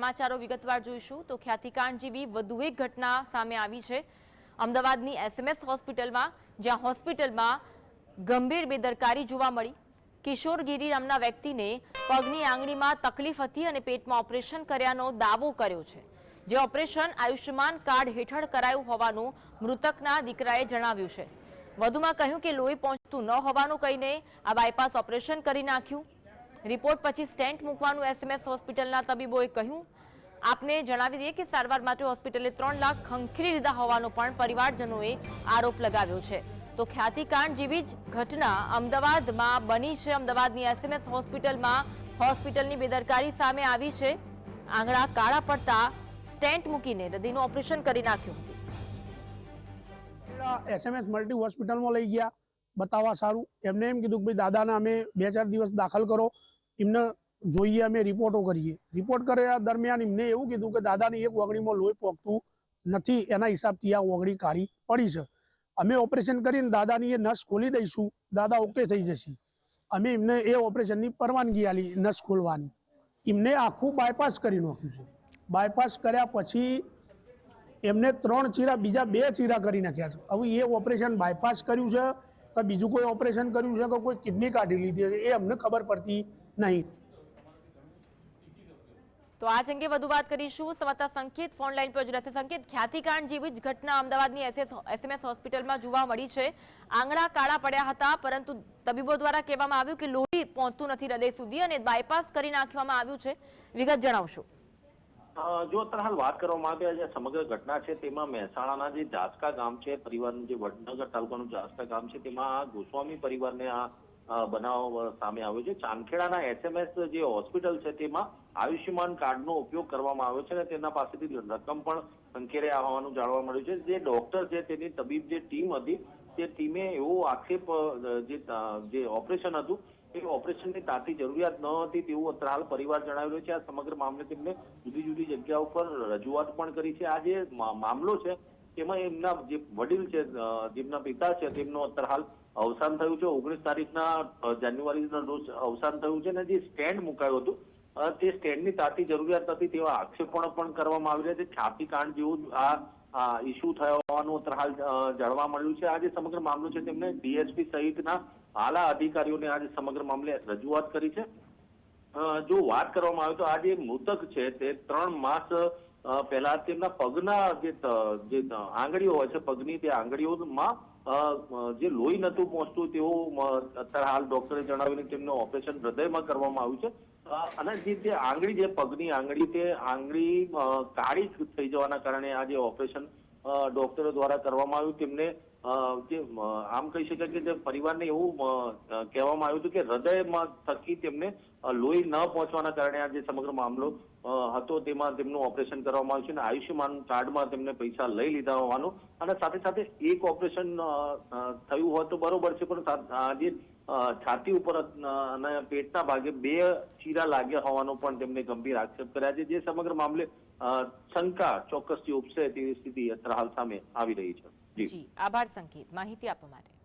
સમાચારો વિગતવાર જોઈશું. તો ખ્યાતિકાંડ જેવી વધુ એક ઘટના સામે આવી છે. અમદાવાદની એસએમએસ હોસ્પિટલમાં, જ્યાં હોસ્પિટલમાં ગંભીર બેદરકારી જોવા મળી. કિશોર ગીરી નામના વ્યક્તિને પગની આંગળીમાં તકલીફ હતી અને પેટમાં ઓપરેશન કર્યાનો દાવો કર્યો છે. જે ઓપરેશન આયુષ્યમાન કાર્ડ હેઠળ કરાયું હોવાનું મૃતકના દીકરાએ જણાવ્યું છે. વધુમાં કહ્યું કે લોહી પહોંચતું ન હોવાનું કહીને આ બાયપાસ ઓપરેશન કરી નાખ્યું. રિપોર્ટ પછી સ્ટેન્ટ મૂકવાનું એસએમએસ હોસ્પિટલના તબીબોએ કહ્યું. આપને જણાવી દઈએ કે સારવાર માટે હોસ્પિટલે ત્રણ લાખ ખંખેરી લીધા હોવાનો પણ પરિવારજનોએ આરોપ લગાવ્યો છે. તો ખ્યાતિકાંડ જેવી જ ઘટના અમદાવાદમાં બની છે. અમદાવાદની એસએમએસ હોસ્પિટલમાં હોસ્પિટલની બેદરકારી સામે આવી છે. આંગળા કાળા પડતા સ્ટેન્ટ મૂકીને હૃદયનું ઓપરેશન કરી નાખ્યું હતું. એસએમએસ મલ્ટી હોસ્પિટલમાં લઈ ગયા. બતાવવા સારું. એમને એમ કીધું કે ભાઈ, દાદાને અમે બે ચાર દિવસ દાખલ કરો. એમને જોઈએ અમે રિપોર્ટો કરીએ. રિપોર્ટ કર્યા દરમિયાન એમને એવું કીધું કે દાદાની એક ઓગણીમાં લોહી પોકતું નથી, એના હિસાબથી આ ઓગણી કાઢી પડી છે. અમે ઓપરેશન કરીને દાદાની એ નસ ખોલી દઈશું. દાદા ઓકે થઈ જશે. અમે એમને એ ઓપરેશનની પરવાનગી આલી નસ ખોલવાની. એમને આખું બાયપાસ કરી નાખ્યું છે. બાયપાસ કર્યા પછી એમને ત્રણ ચીરા, બીજા બે ચીરા કરી નાખ્યા છે. હવે એ ઓપરેશન બાયપાસ કર્યું છે કે બીજું કોઈ ઓપરેશન કર્યું છે કે કોઈ કિડની કાઢી લીધી છે, એ અમને ખબર પડતી નહીં. તો આ અંગે વધુ વાત કરીશું. સમાતા સંકેત ફોન લાઈન પર જોડાશે સંકેત. ખ્યાતિકાંડ જેવી જ ઘટના અમદાવાદની એસએમએસ હોસ્પિટલમાં જોવા મળી છે. આંગળા કાળા પડ્યા હતા પરંતુ તબીબો દ્વારા કહેવામાં આવ્યું કે લોહી પહોંચતું નથી હૃદય સુધી અને બાયપાસ કરી નાખવામાં આવ્યું છે. વિગત જણાવશો. જો અત્યારે હાલ વાત કરવામાં આવે જે સમગ્ર ઘટના છે તેમાં મહેસાણાના જે જાસકા ગામ છે પરિવારનું જે વડનગર તાલુકાનું જાસકા ગામ છે તેમાં આ ગોસ્વામી પરિવારને આ બનાવ સામે આવ્યો છે. ચાંદખેડાના એસએમએસ જે હોસ્પિટલ છે, તેમાં આયુષ્યમાન કાર્ડનો ઉપયોગ કરવામાં આવ્યો છે અને તેના પાસેથી રકમ પણ સંકેરે આવવાનું જાણવા મળ્યું છે. જે ડોક્ટર છે, તેની તબીબ જે ટીમ હતી, તે ટીમે એવો આક્ષેપ જે ઓપરેશન હતું, એ ઓપરેશનની તાતી જરૂરિયાત ન હતી તેવું અત્યારે હાલ પરિવાર જણાવી રહ્યો છે. આ સમગ્ર મામલે તેમને જુદી જુદી જગ્યાઓ પર રજૂઆત પણ કરી છે. આ જે મામલો છે, તેમાં એમના જે વડીલ છે જેમના પિતા છે, તેમનો અત્યારે હાલ અવસાન થયું છે ઓગણીસ તારીખના જાન્યુઆરીના રોજ અવસાન થયું છે અને જે સ્ટેન્ડ મુકાયું હતું તે સ્ટેન્ડની તાતી જરૂરિયાત હતી તેવા આક્ષેપણ પણ કરવામાં આવી રહ્યા છે. છાતીકાંડ જેવું આ ઇસ્યુ થયો હોવાનું હાલ જાણવા મળ્યું છે. આ જે સમગ્ર મામલો છે તેમને ડીએસપી સહિતના આલા અધિકારીઓને આજે સમગ્ર મામલે રજૂઆત કરી છે. જો વાત કરવામાં આવે તો આ જે મૃતક છે તે ત્રણ માસ પહેલા તેમના પગના જે આંગળીઓ હોય છે, પગની તે આંગળીઓમાં જે લોહી નતું પહોંચતું તેવું અત્યારે હાલ ડોક્ટરે જણાવ્યું તેમનું ઓપરેશન હૃદયમાં કરવામાં આવ્યું છે. અને જે જે આંગળી, જે પગની આંગળી તે આંગળી કાળી થઈ જવાના કારણે આ જે ઓપરેશન ડોક્ટરો દ્વારા કરવામાં આવ્યું, તેમને જે આમ કહી શકાય કે જે પરિવારને એવું કહેવામાં આવ્યું હતું કે હૃદયમાં થકી તેમને લોહી ન પહોંચવાના કારણે આ જે સમગ્ર મામલો હતો તેમાં તેમનું ઓપરેશન કરવામાં આવ્યું છે અને આયુષ્યમાન કાર્ડમાં તેમને પૈસા લઈ લીધા હોવાનું અને સાથે સાથે એક ઓપરેશન થયું હોય તો બરોબર છે, પણ જે છાતી ઉપર અને પેટના ભાગે બે ચીરા લાગ્યા હોવાનો પણ તેમને ગંભીર આક્ષેપ કર્યા છે, જે સમગ્ર મામલે શંકા ચોક્કસથી ઉપસે તેવી સ્થિતિ અત્યારે હાલ સામે આવી રહી છે. જી. આભાર સંકેત. માહિતી આપવા માટે.